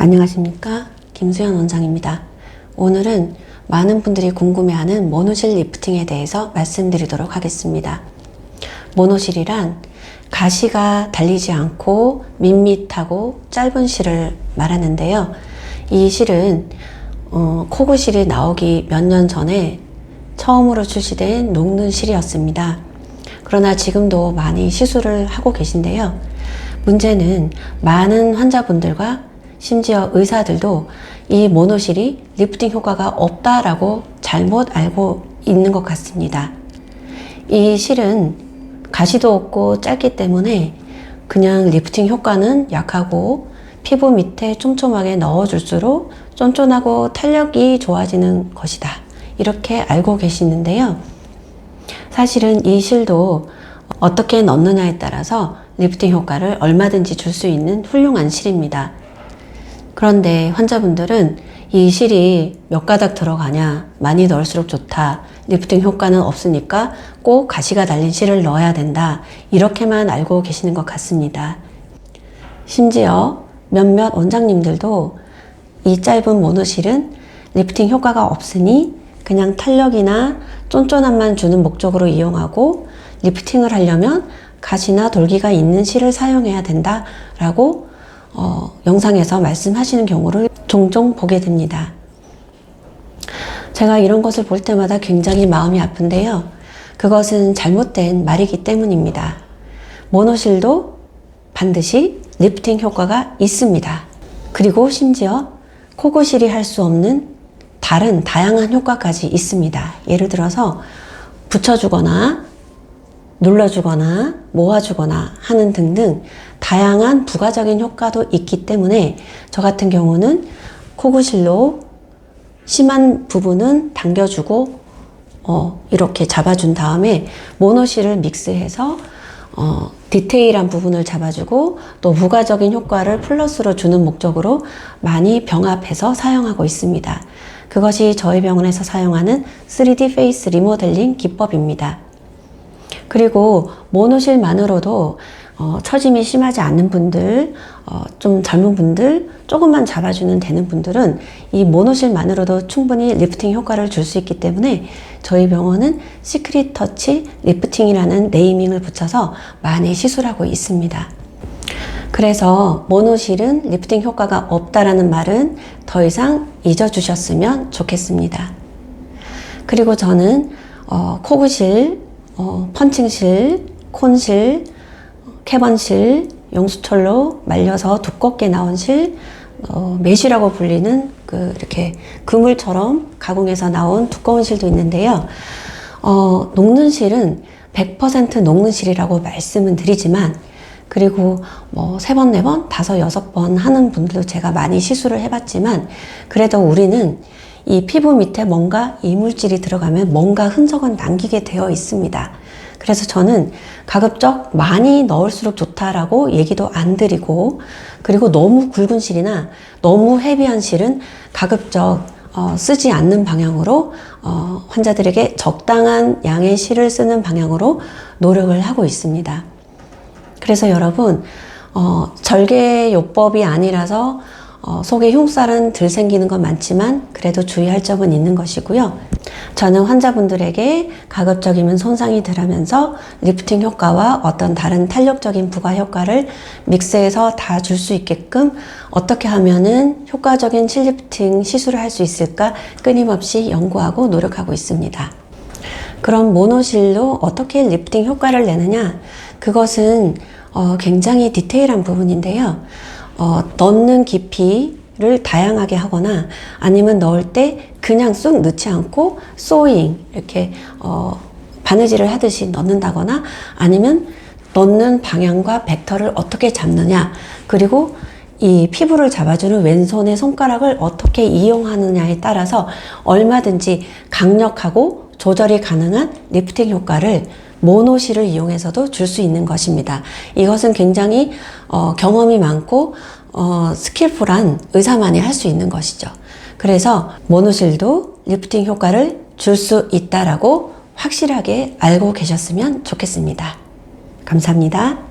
안녕하십니까 김수현 원장입니다. 오늘은 많은 분들이 궁금해하는 모노실 리프팅에 대해서 말씀드리도록 하겠습니다. 모노실이란 가시가 달리지 않고 밋밋하고 짧은 실을 말하는데요. 이 실은 어, 코그실이 나오기 몇 년 전에 처음으로 출시된 녹는 실이었습니다. 그러나 지금도 많이 시술을 하고 계신데요. 문제는 많은 환자분들과 심지어 의사들도 이 모노실이 리프팅 효과가 없다라고 잘못 알고 있는 것 같습니다. 이 실은 가시도 없고 짧기 때문에 그냥 리프팅 효과는 약하고 피부 밑에 촘촘하게 넣어줄수록 쫀쫀하고 탄력이 좋아지는 것이다. 이렇게 알고 계시는데요. 사실은 이 실도 어떻게 넣느냐에 따라서 리프팅 효과를 얼마든지 줄 수 있는 훌륭한 실입니다. 그런데 환자분들은 이 실이 몇 가닥 들어가냐, 많이 넣을수록 좋다, 리프팅 효과는 없으니까 꼭 가시가 달린 실을 넣어야 된다, 이렇게만 알고 계시는 것 같습니다. 심지어 몇몇 원장님들도 이 짧은 모노실은 리프팅 효과가 없으니 그냥 탄력이나 쫀쫀함만 주는 목적으로 이용하고 리프팅을 하려면 가시나 돌기가 있는 실을 사용해야 된다라고 어, 영상에서 말씀하시는 경우를 종종 보게 됩니다. 제가 이런 것을 볼 때마다 굉장히 마음이 아픈데요. 그것은 잘못된 말이기 때문입니다. 모노실도 반드시 리프팅 효과가 있습니다. 그리고 심지어 코고실이 할 수 없는 다른 다양한 효과까지 있습니다. 예를 들어서 붙여주거나 눌러주거나 모아주거나 하는 등등 다양한 부가적인 효과도 있기 때문에 저 같은 경우는 코구실로 심한 부분은 당겨주고 어, 이렇게 잡아준 다음에 모노실을 믹스해서 어, 디테일한 부분을 잡아주고 또 부가적인 효과를 플러스로 주는 목적으로 많이 병합해서 사용하고 있습니다. 그것이 저희 병원에서 사용하는 3D 페이스 리모델링 기법입니다. 그리고 모노실만으로도 어, 처짐이 심하지 않는 분들, 어, 좀 젊은 분들, 조금만 잡아주는 되는 분들은 이 모노실만으로도 충분히 리프팅 효과를 줄 수 있기 때문에 저희 병원은 시크릿 터치 리프팅이라는 네이밍을 붙여서 많이 시술하고 있습니다. 그래서 모노실은 리프팅 효과가 없다라는 말은 더 이상 잊어주셨으면 좋겠습니다. 그리고 저는 어, 코브실, 어, 펀칭실, 콘실, 캐번실, 용수철로 말려서 두껍게 나온 실, 어, 메쉬라고 불리는 그 이렇게 그물처럼 가공해서 나온 두꺼운 실도 있는데요. 어, 녹는 실은 100% 녹는 실이라고 말씀은 드리지만 그리고 뭐 세 번, 네 번, 다섯, 여섯 번 하는 분들도 제가 많이 시술을 해봤지만 그래도 우리는 이 피부 밑에 뭔가 이물질이 들어가면 뭔가 흔적은 남기게 되어 있습니다. 그래서 저는 가급적 많이 넣을수록 좋다라고 얘기도 안 드리고 그리고 너무 굵은 실이나 너무 헤비한 실은 가급적 어, 쓰지 않는 방향으로 어, 환자들에게 적당한 양의 실을 쓰는 방향으로 노력을 하고 있습니다. 그래서 여러분 어, 절개 요법이 아니라서 어, 속에 흉살은 덜 생기는 건 많지만 그래도 주의할 점은 있는 것이고요. 저는 환자분들에게 가급적이면 손상이 덜하면서 리프팅 효과와 어떤 다른 탄력적인 부가 효과를 믹스해서 다 줄 수 있게끔 어떻게 하면은 효과적인 칠리프팅 시술을 할 수 있을까 끊임없이 연구하고 노력하고 있습니다. 그럼 모노실로 어떻게 리프팅 효과를 내느냐? 그것은 어, 굉장히 디테일한 부분인데요. 어, 넣는 깊이를 다양하게 하거나 아니면 넣을 때 그냥 쑥 넣지 않고 소잉 이렇게 어, 바느질을 하듯이 넣는다거나 아니면 넣는 방향과 벡터를 어떻게 잡느냐 그리고 이 피부를 잡아주는 왼손의 손가락을 어떻게 이용하느냐에 따라서 얼마든지 강력하고 조절이 가능한 리프팅 효과를 모노실을 이용해서도 줄 수 있는 것입니다. 이것은 굉장히 어, 경험이 많고 어, 스킬풀한 의사만이 할 수 있는 것이죠. 그래서 모노실도 리프팅 효과를 줄 수 있다라고 확실하게 알고 계셨으면 좋겠습니다. 감사합니다.